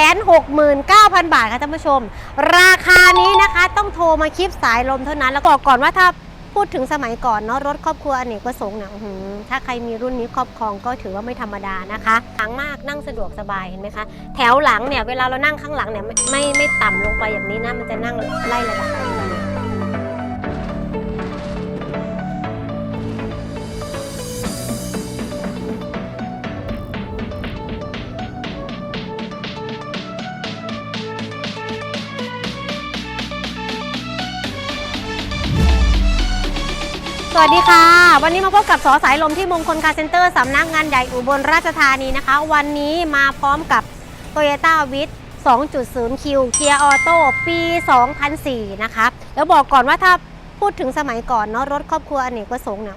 169,000 บาทค่ะท่านผู้ชม ราคานี้นะคะต้องโทรมาคลิปสายลมเท่านั้นแล้วบอกก่อนว่าถ้าพูดถึงสมัยก่อนเนาะรถครอบครัวอเนกประสงค์เนี่ยถ้าใครมีรุ่นนี้ครอบครองก็ถือว่าไม่ธรรมดานะคะหลังมากนั่งสะดวกสบายเห็นไหมคะ แถวหลังเนี่ยเวลาเรานั่งข้างหลังเนี่ยไม่ไม่ไม่ต่ำลงไปอย่างนี้นะมันจะนั่งไล่ระดับ วัสดีค่ะ วันนี้มาพบกับสอสายลมที่มงคลคาร์เซ็นเตอร์สำนักงานใหญ่อุบลราชธานีนะคะ วันนี้มาพร้อมกับ Toyota w i t 2.0 Q เกียร์ออโต้ปี 2004 นะคะ แล้วบอกก่อนว่าถ้าพูดถึงสมัยก่อนเนาะรถครอบครัวอเนกประสงค์เนี่ย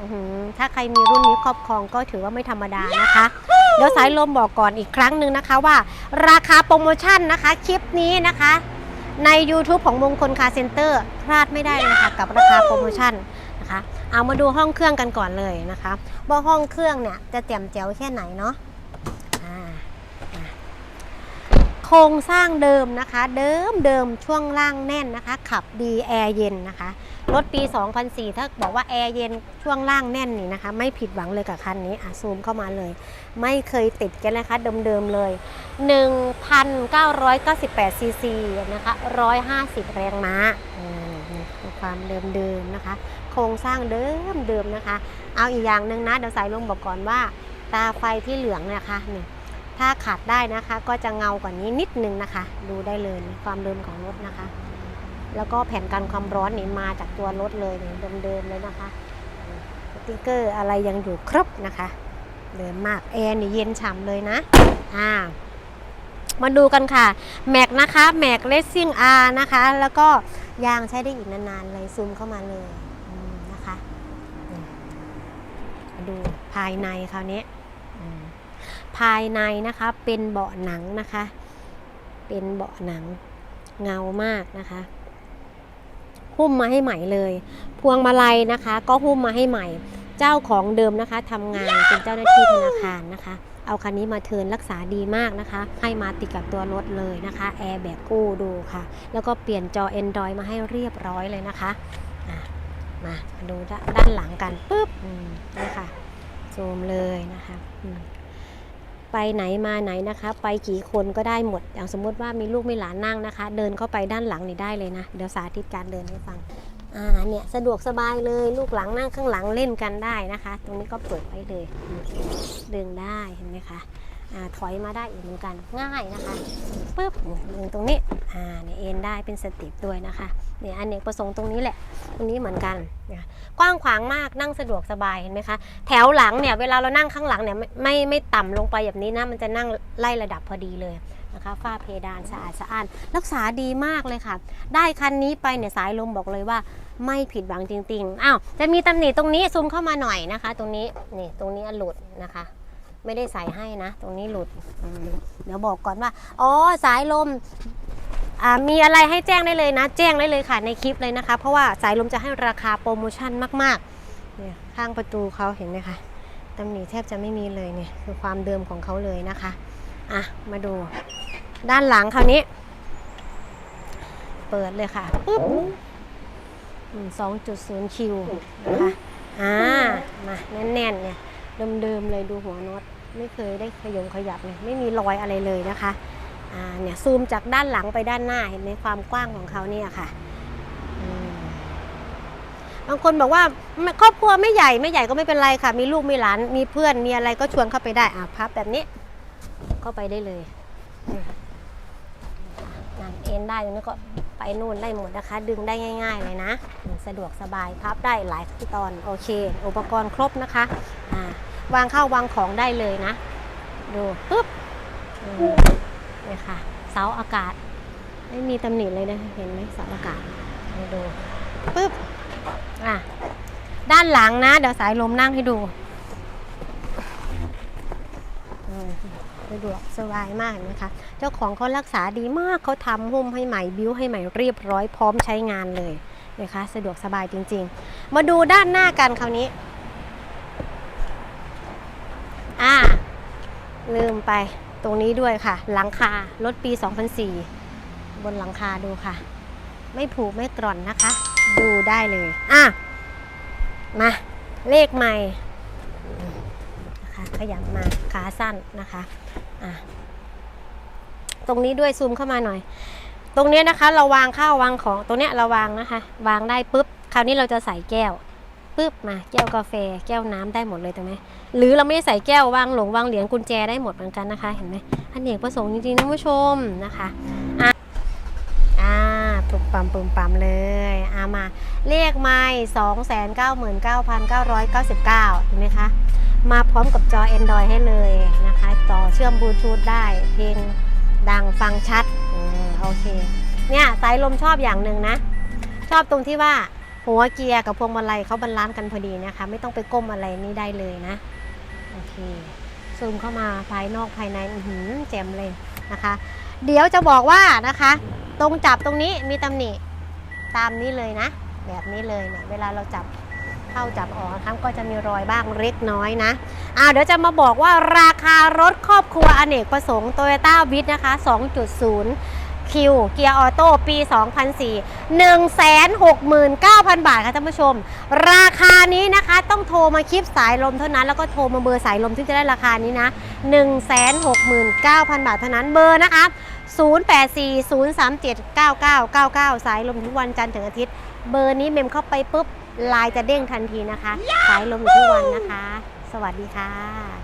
ถ้าใครมีรุ่นนี้ครอบครองก็ถือว่าไม่ธรรมดานะคะ เดี๋ยวสายลมบอกก่อนอีกครั้งหนึ่งนะคะว่า ราคาโปรโมชั่นนะคะ คลิปนี้นะคะ ใน YouTube ของมงคลคาร์เซ็นเตอร์พลาดไม่ได้เลยค่ะกับราคาโปรโมชั่น นะคะ เอามาดูห้องเครื่องกันก่อนเลยนะคะว่าห้องเครื่องเนี่ยจะแจ่มแจ๋วแค่ไหนเนาะโครงสร้างเดิมนะคะ เดิมเดิมช่วงล่างแน่นนะคะ ขับดีแอร์เย็นนะคะรถปี 2004 ถ้าบอกว่าแอร์เย็นช่วงล่างแน่นนี่นะคะ ไม่ผิดหวังเลยกับคันนี้อะซูมเข้ามาเลย ไม่เคยติดกันนะคะ เดิมๆเลย 1,998ซีซีนะคะ 150 แรงม้าอื ความเดิมๆนะคะ โครงสร้างเดิมเดิมนะคะ เอาอีกอย่างหนึ่งนะเดี๋ยวสายลมบอกก่อนว่า ตาไฟที่เหลืองนะคะนี่ถ้าขาดได้นะคะก็จะเงากว่านี้นิดนึงนะคะ ดูได้เลยความเดิมของรถนะคะ แล้วก็แผ่นกันความร้อนนี่มาจากตัวรถเลยเดิมๆเลยนะคะสติ๊กเกอร์อะไรยังอยู่ครบนะคะเดิมมากแอร์นี่เย็นฉ่ำเลยนะอ่ามาดูกันค่ะ แม็กนะคะ แม็กเลสซิ่งอาร์นะคะ แล้วก็ ยางใช้ได้อีกนานๆเลยซูมเข้ามาเลยนะคะมาดูภายในคราวนี้ภายในนะคะเป็นเบาะหนังนะคะ เป็นเบาะหนังเงามากนะคะหุ้มมาให้ใหม่เลย พวงมาลัยนะคะ ก็หุ้มมาให้ใหม่ เจ้าของเดิมนะคะทำงานเป็นเจ้าหน้าที่ธนาคารนะคะ เอาคันนี้มาเทินรักษาดีมากนะคะ ให้มาติดกับตัวรถเลยนะคะแอร์แบกกู้ดูค่ะ แล้วก็เปลี่ยนจอ Android มาให้เรียบร้อยเลยนะคะมาดูด้านหลังกันปุ๊บนี่ค่ะซูมเลยนะคะไปไหนมาไหนนะคะ ไปกี่คนก็ได้หมดอย่างสมมติว่ามีลูกมีหลานนั่งนะคะ เดินเข้าไปด้านหลังนี่ได้เลยนะ เดี๋ยวสาธิตการเดินให้ฟัง อ่าเนี่ยสะดวกสบายเลยลูกหลังนั่งข้างหลังเล่นกันได้นะคะ ตรงนี้ก็เปิดไว้เลยดึงได้เห็นไหมคะอ่าถอยมาได้อีกเหมือนกันง่ายนะคะปึ๊บดึงตรงนี้อ่าเนี่ยเอ็นได้เป็นสติปด้วยนะคะเนี่ยอันเนกประสงค์ตรงนี้แหละตรงนี้เหมือนกันนี่ยกว้างขวางมากนั่งสะดวกสบายเห็นไหมคะแถวหลังเนี่ยเวลาเรานั่งข้างหลังเนี่ยไม่ไม่ไม่ต่ำลงไปแบบนี้นะมันจะนั่งไล่ระดับพอดีเลย นะคะฝ้าเพดานสะอาดสะอ้านรักษาดีมากเลยค่ะ ได้คันนี้ไปเนี่ยสายลมบอกเลยว่าไม่ผิดหวังจริงๆอ้าวจะมีตำหนิตรงนี้ซูมเข้ามาหน่อยนะคะ ตรงนี้นี่ตรงนี้หลุดนะคะ ไม่ได้ใส่ให้นะ ตรงนี้หลุดเดี๋ยวบอกก่อนว่าอ๋อสายลมอ่ามีอะไรให้แจ้งได้เลยนะ แจ้งได้เลยค่ะในคลิปเลยนะคะ เพราะว่าสายลมจะให้ราคาโปรโมชั่นมากๆเนี่ยข้างประตูเขาเห็นไหมคะตำหนิแทบจะไม่มีเลยเนี่ยคือความเดิมของเขาเลยนะคะ อะ มาดู ด้านหลังคราวนี้ เปิดเลยค่ะปึ๊บ2.0คิวนะคะ อ่า มาแน่นๆเนี่ยเดิมๆเลยดูหัวน็อตไม่เคยได้ขยงขยับเลยไม่มีรอยอะไรเลยนะคะ อ่า เนี่ยซูมจากด้านหลังไปด้านหน้าเห็นไหมความกว้างของเขาเนี่ยค่ะบางคนบอกว่าครอบครัวไม่ใหญ่ไม่ใหญ่ก็ไม่เป็นไรค่ะ มีลูกมีหลานมีเพื่อนมีอะไรก็ชวนเข้าไปได้อะพับแบบนี้เข้าไปได้เลย เอ็นได้ตรงนี้ก็ไปนู่นได้หมดนะคะ ดึงได้ง่าย ๆ เลยนะ สะดวกสบายพับได้หลายขั้นตอนโอเค อุปกรณ์ครบนะคะอ่าวางข้าววางของได้เลยนะ ดูปึ๊บอืมนี่ค่ะเสาอากาศ ไม่มีตำหนิเลยนะเห็นไหมเสาอากาศดูปึ๊บอะด้านหลังนะ เดี๋ยวสายลมนั่งให้ดู สะดวกสบายมากนไหมคะ เจ้าของเขารักษาดีมากเขาทำหุ้มให้ใหม่บิ้วให้ใหม่เรียบร้อยพร้อมใช้งานเลยนะคะ สะดวกสบายจริง ๆ มาดูด้านหน้ากันคราวนี้ อ่าลืมไปตรงนี้ด้วยค่ะ หลังคารถปี 2004 บนหลังคาดูค่ะ ไม่ผูกไม่กร่อนนะคะ ดูได้เลย อะ มา เลขใหม่นะคะขยับมาขาสั้นนะคะ อะตรงนี้ด้วยซูมเข้ามาหน่อย ตรงเนี้ยนะคะ เราวางข้าววางของตรงเนี้ยเราวางนะคะ วางได้ปุ๊บ คราวนี้เราจะใส่แก้วปุ๊บมาแก้วกาแฟแก้วน้ำได้หมดเลยถูกไหมหรือเราไม่ได้ใส่แก้ววางหลงวางเหรียญกุญแจได้หมดเหมือนกันนะคะ เห็นไหมอันเนกประสงค์จริงๆนะผู้ชมนะคะ ปุ่มปั๊มปุ่มปั๊มเลยอามาเลขไม้สองแสนเก้าหมื่นเก้าพันเก้าร้อยเก้าสิบเก้าเห็นไหมคะมาพร้อมกับจอ Android ให้เลยนะคะต่อเชื่อมบลูทูธได้ เพลงดังฟังชัดอโอเค เนี่ยสายลมชอบอย่างหนึ่งนะ ชอบตรงที่ว่าหัวเกียร์กับพวงมาลัยเขาบรรลานกันพอดีนะคะ ไม่ต้องไปก้มอะไรนี่ได้เลยนะ โอเค ซูมเข้ามาภายนอกภายในอื้อหือแจ่มเลยนะคะ เดี๋ยวจะบอกว่านะคะ ตรงจับตรงนี้มีตำหนิตามนี้เลยนะ แบบนี้เลยเนี่ยเวลาเราจับเข้าจับออกครับก็จะมีรอยบ้างเล็กน้อยนะอ่าเดี๋ยวจะมาบอกว่าราคารถครอบครัวอเนกประสงค์ Toyota v i t นะคะ 2.0 คิวเกียร์ออโต้ปี 2004 169,000 บาทค่ะท่านผู้ชม ราคานี้นะคะต้องโทรมาคลิปสายลมเท่านั้นแล้วก็โทรมาเบอร์สายลมที่จะได้ราคานี้นะ 169,000 บาทเท่านั้นเบอร์นะคะ 0840379999 สายลมทุกวันจันทร์ถึงอาทิตย์ เบอร์นี้เมมเข้าไปปุ๊บไลน์จะเด้งทันทีนะคะ สายลมอยู่ทุกวันนะคะ สวัสดีค่ะ